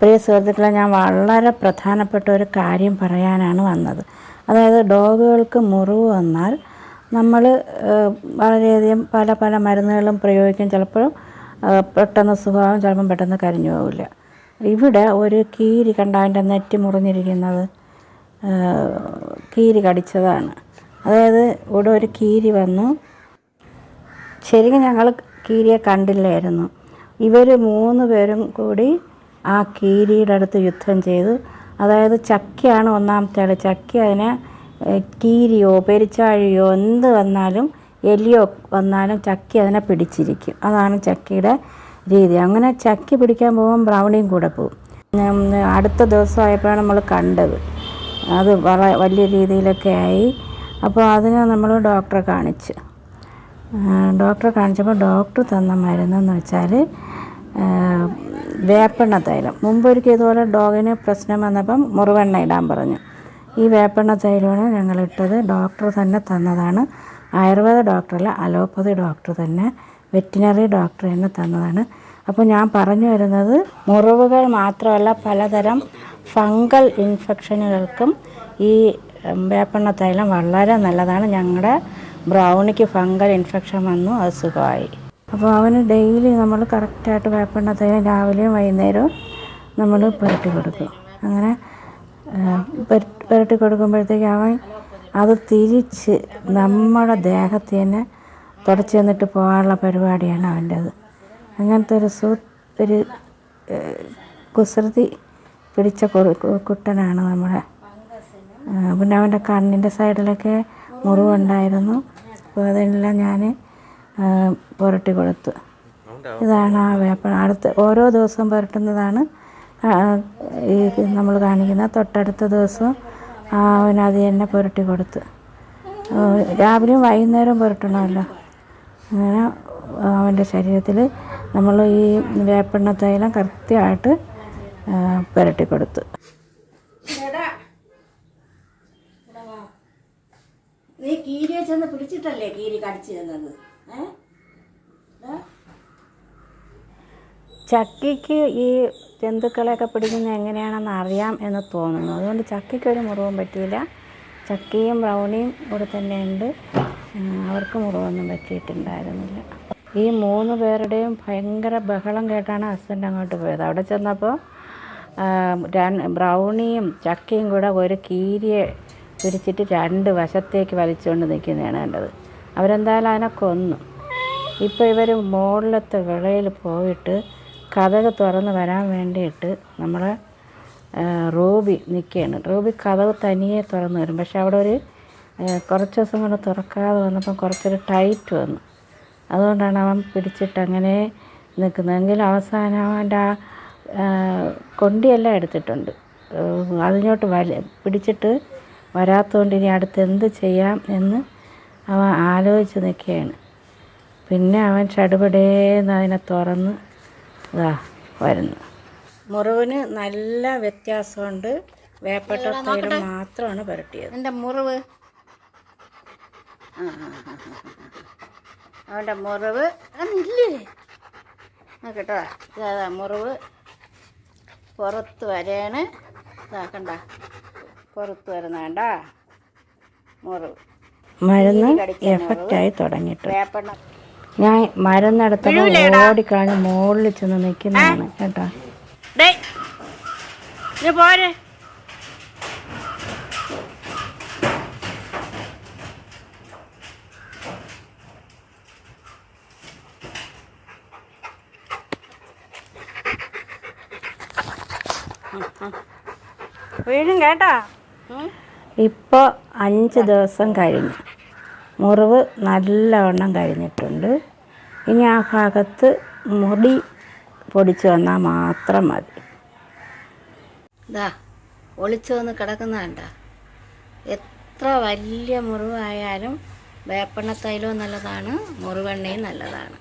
പ്രിയ സുഹൃത്തുക്കളെ ഞാൻ വളരെ പ്രധാനപ്പെട്ട ഒരു കാര്യം പറയാനാണ് വന്നത്. അതായത് ഡോഗുകൾക്ക് മുറിവ് വന്നാൽ നമ്മൾ വളരെയധികം പല പല മരുന്നുകളും പ്രയോഗിക്കും. ചിലപ്പോൾ പെട്ടെന്ന് സുഖമാകും ചിലപ്പം പെട്ടെന്ന് കരിഞ്ഞു പോകില്ല ഇവിടെ ഒരു കീരി കണ്ട അതിന്റെ നെറ്റ് മുറിഞ്ഞിരിക്കുന്നത് കീരി കടിച്ചതാണ്. അതായത് ഇവിടെ ഒരു കീരി വന്നു. ശരിക്കും ഞങ്ങൾ കീരിയെ കണ്ടില്ലായിരുന്നു. ഇവർ മൂന്ന് പേരും കൂടി ആ കീരിയുടെ അടുത്ത് യുദ്ധം ചെയ്തു. അതായത് ചക്കയാണ് ഒന്നാമത്തെ ആൾ ചക്ക അതിനെ കീരിയോ പെരിച്ചാഴിയോ എന്ത് വന്നാലും എലിയോ വന്നാലും ചക്കി അതിനെ പിടിച്ചിരിക്കും. അതാണ് ചക്കിയുടെ രീതി. അങ്ങനെ ചക്കി പിടിക്കാൻ പോകുമ്പോൾ ബ്രൗണിയും കൂടെ പോകും അടുത്ത ദിവസമായപ്പോഴാണ് നമ്മൾ കണ്ടത്. അത് വള വലിയ രീതിയിലൊക്കെ ആയി. അപ്പോൾ അതിനെ നമ്മൾ ഡോക്ടറെ കാണിച്ചു. ഡോക്ടറെ കാണിച്ചപ്പോൾ ഡോക്ടർ തന്ന മരുന്നെന്ന് വെച്ചാൽ വേപ്പെണ്ണ തൈലം. മുമ്പൊരിക്കൽ ഇതുപോലെ ഡോഗിന് പ്രശ്നം വന്നപ്പം മുറിവെണ്ണ ഇടാൻ പറഞ്ഞു. ഈ വേപ്പെണ്ണ തൈലമാണ് ഞങ്ങളിട്ടത്. ഡോക്ടർ തന്നെ തന്നതാണ്. ആയുർവേദ ഡോക്ടറല്ല അലോപ്പതി ഡോക്ടർ തന്നെ വെറ്റിനറി ഡോക്ടർ തന്നെ തന്നതാണ്. അപ്പോൾ ഞാൻ പറഞ്ഞു വരുന്നത് മുറിവുകൾ മാത്രമല്ല പലതരം ഫംഗൽ ഇൻഫെക്ഷനുകൾക്കും ഈ വേപ്പെണ്ണ തൈലം വളരെ നല്ലതാണ്. ഞങ്ങളുടെ ബ്രൗണിക്ക് ഫംഗൽ ഇൻഫെക്ഷൻ വന്നു അത് സുഖമായി. അപ്പോൾ അവന് ഡെയിലി നമ്മൾ കറക്റ്റായിട്ട് വേപ്പെണ്ണ തൈലം രാവിലെയും വൈകുന്നേരവും നമ്മൾ പുരട്ടി കൊടുക്കും. അങ്ങനെ പുരട്ടി കൊടുക്കുമ്പോഴത്തേക്ക് അവൻ അത് തിരിച്ച് നമ്മുടെ ദേഹത്ത് തന്നെ തുടച്ച് തന്നിട്ട് പോകാനുള്ള പരിപാടിയാണ് അവന്റെ അത് അങ്ങനത്തെ ഒരു സൂ ഒരു കുസൃതി പിടിച്ച കുട്ടനാണ് നമ്മുടെ പിന്നെ അവന്റെ കണ്ണിന്റെ സൈഡിലൊക്കെ മുറിവുണ്ടായിരുന്നു. അപ്പോൾ അതെല്ലാം ഞാൻ പുരട്ടി കൊടുത്ത്. ഇതാണ് ആ വേപ്പ അടുത്ത് ഓരോ ദിവസവും പുരട്ടുന്നതാണ്. ഈ നമ്മൾ കാണിക്കുന്ന തൊട്ടടുത്ത ദിവസം അവനത് തന്നെ പുരട്ടി കൊടുത്ത്. രാവിലെയും വൈകുന്നേരവും പുരട്ടണമല്ലോ. അങ്ങനെ അവന്റെ ശരീരത്തിൽ നമ്മൾ ഈ വേപ്പെണ്ണ തൈലം കൃത്യമായിട്ട് പുരട്ടി കൊടുത്ത്. നീ കീരിയെ ചെന്ന് പിടിച്ചിട്ടല്ലേ കീരി കടിച്ചു തന്നത് ചക്കിക്ക് ഈ ജന്തുക്കളെയൊക്കെ പിടിക്കുന്നത് എങ്ങനെയാണെന്ന് അറിയാം എന്ന് തോന്നുന്നു. അതുകൊണ്ട് ചക്കിക്ക് ഒരു മുറിവും പറ്റിയില്ല. ചക്കിയും ബ്രൗണിയും കൂടെ തന്നെയുണ്ട് അവർക്ക് മുറിവൊന്നും പറ്റിയിട്ടുണ്ടായിരുന്നില്ല. ഈ മൂന്ന് പേരുടെയും ഭയങ്കര ബഹളം കേട്ടാണ് ഹസ്ബൻഡ് അങ്ങോട്ട് പോയത്. അവിടെ ചെന്നപ്പോൾ ബ്രൗണിയും ചക്കയും കൂടെ ഒരു കീരിയെ പിരിച്ചിട്ട് രണ്ട് വശത്തേക്ക് വലിച്ചുകൊണ്ട് നിൽക്കുന്നതാണ് കണ്ടത്. അവരെന്തായാലും അതിനെ കൊന്നു. ഇപ്പോൾ ഇവർ മുകളിലത്തെ വിളയിൽ പോയിട്ട് കഥക് തുറന്ന് വരാൻ വേണ്ടിയിട്ട് നമ്മളെ റൂബി നിൽക്കുകയാണ് റൂബി കഥക് തനിയെ തുറന്ന് വരും. പക്ഷെ അവിടെ ഒരു കുറച്ച് ദിവസം കൊണ്ട് തുറക്കാതെ വന്നപ്പം കുറച്ചൊരു ടൈറ്റ് വന്നു. അതുകൊണ്ടാണ് അവൻ പിടിച്ചിട്ട് അങ്ങനെ നിൽക്കുന്നത് എങ്കിലും അവസാനം അവന്റെ ആ, കൊണ്ടിയെല്ലാം എടുത്തിട്ടുണ്ട്. അതിനോട്ട് വലി പിടിച്ചിട്ട് വരാത്തതുകൊണ്ട് ഇനി അടുത്ത് എന്ത് ചെയ്യാം എന്ന് അവൻ ആലോചിച്ച് നിൽക്കുകയാണ്. പിന്നെ അവൻ ചടുപടേന്ന് അതിനെ തുറന്ന് ഇതാ വരുന്നു. മുറിവിന് നല്ല വ്യത്യാസമുണ്ട്. വേപ്പട്ട തൈര് മാത്രമാണ് പുരട്ടിയത്. എന്റെ മുറിവ്? ആ ആ, ആ, ആ, ആ. അവന്റെ മുറിവ് ഇല്ലേ? കേട്ടോ ഇതാ മുറിവ് പുറത്ത് വരെയാണ്. ഇതാക്കണ്ട പുറത്ത് വരുന്ന വേണ്ട മുറിവ്. മരുന്ന് എഫക്റ്റായി തുടങ്ങിയിട്ട് ഞാൻ മരുന്നെടുത്തപ്പോൾ ഓടിക്കളഞ്ഞ് മുകളിൽ ചെന്ന് നിൽക്കുന്നതാണ് കേട്ടോ. പോരെ. വീഴും കേട്ടാ. ഇപ്പോ ഇപ്പോൾ അഞ്ച് ദിവസം കഴിഞ്ഞു. മുറിവ് നല്ലവണ്ണം കഴിഞ്ഞിട്ടുണ്ട്. ഇനി ആ ഭാഗത്ത് മുടി പൊടിച്ചു വന്നാൽ മാത്രം മതി. ഒളിച്ചു വന്ന് കിടക്കുന്ന കണ്ട എത്ര വലിയ മുറിവായാലും വേപ്പെണ്ണ തൈലവും നല്ലതാണ് മുറിവെണ്ണയും നല്ലതാണ്.